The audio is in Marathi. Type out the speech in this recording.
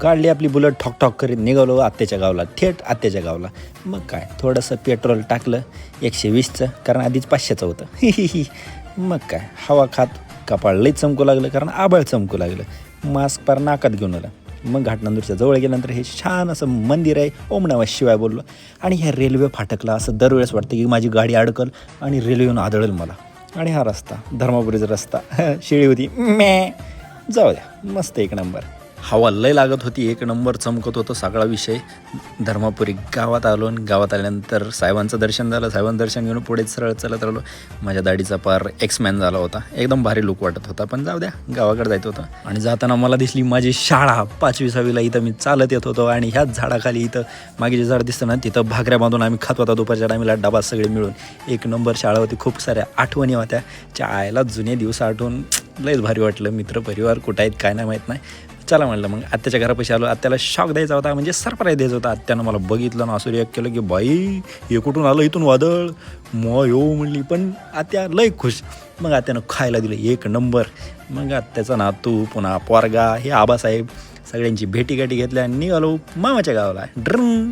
काढली आपली बुलेट ठॉक ठॉक करीत निघालो आत्याच्या गावाला. थेट आत्याच्या गावाला. मग काय? थोडंसं पेट्रोल टाकलं एकशे वीसचं कारण आधीच पाचशेचं होतं. मग काय? हवा खात कपाळ लई चमकू लागलं कारण आबाळ चमकू लागलं. मास्क पार नाकात घेऊन आला. मग घाटनांदूरच्या जवळ गेल्यानंतर हे छान असं मंदिर आहे ओम नमः शिवाय बोललो. आणि ह्या रेल्वे फाटकला असं दरवेळेस वाटतं की माझी गाडी अडकल आणि रेल्वे येऊन आदळेल मला. आणि हा रस्ता धर्मापुरीचा रस्ता. शिळी होती मॅ जाऊ द्या मस्त एक नंबर. हवा लय लागत होती एक नंबर चमकत होतं सगळा विषय. धर्मापुरी गावात आलो आणि गावात आल्यानंतर साहेबांचं दर्शन झालं. साहेबांचं दर्शन घेऊन पुढे सरळ चालत राहिलो माझ्या दाढीचा पार एक्समॅन झाला होता. एकदम भारी लुक वाटत होता पण जाऊ द्या गावाकडे जायचं होतं. आणि जाताना मला दिसली माझी शाळा पाचवी सहावीला इथं मी चालत येत होतो आणि ह्याच झाडाखाली इथं मागे जे झाड दिसतं ना तिथं भाकऱ्या बांधून आम्ही खात होता दुपारच्या टायमीला डबा सगळे मिळून. एक नंबर शाळा होती खूप साऱ्या आठवणी होत्या. चायला जुने दिवस आठवून लयच भारी वाटलं. मित्र परिवार कुठं आहेत काय नाही माहीत नाही. चला म्हणलं मग आत्याच्या घरापाशी आलो. आत्याला शॉक द्यायचा होता म्हणजे सरप्राईज द्यायचा होता. आत्यानं मला बघितलं ना असं रिॲक्ट केलं की बाई हे कुठून आलं? इथून वादळ. मग येऊ म्हणली पण आत्या लय खुश. मग आत्यानं खायला दिलं एक नंबर. मग आत्याचा नातू पुन्हा पोरगा हे आबासाहेब सगळ्यांची भेटी गाठी घेतल्या आणि निघालो मामाच्या गावाला. ड्रम.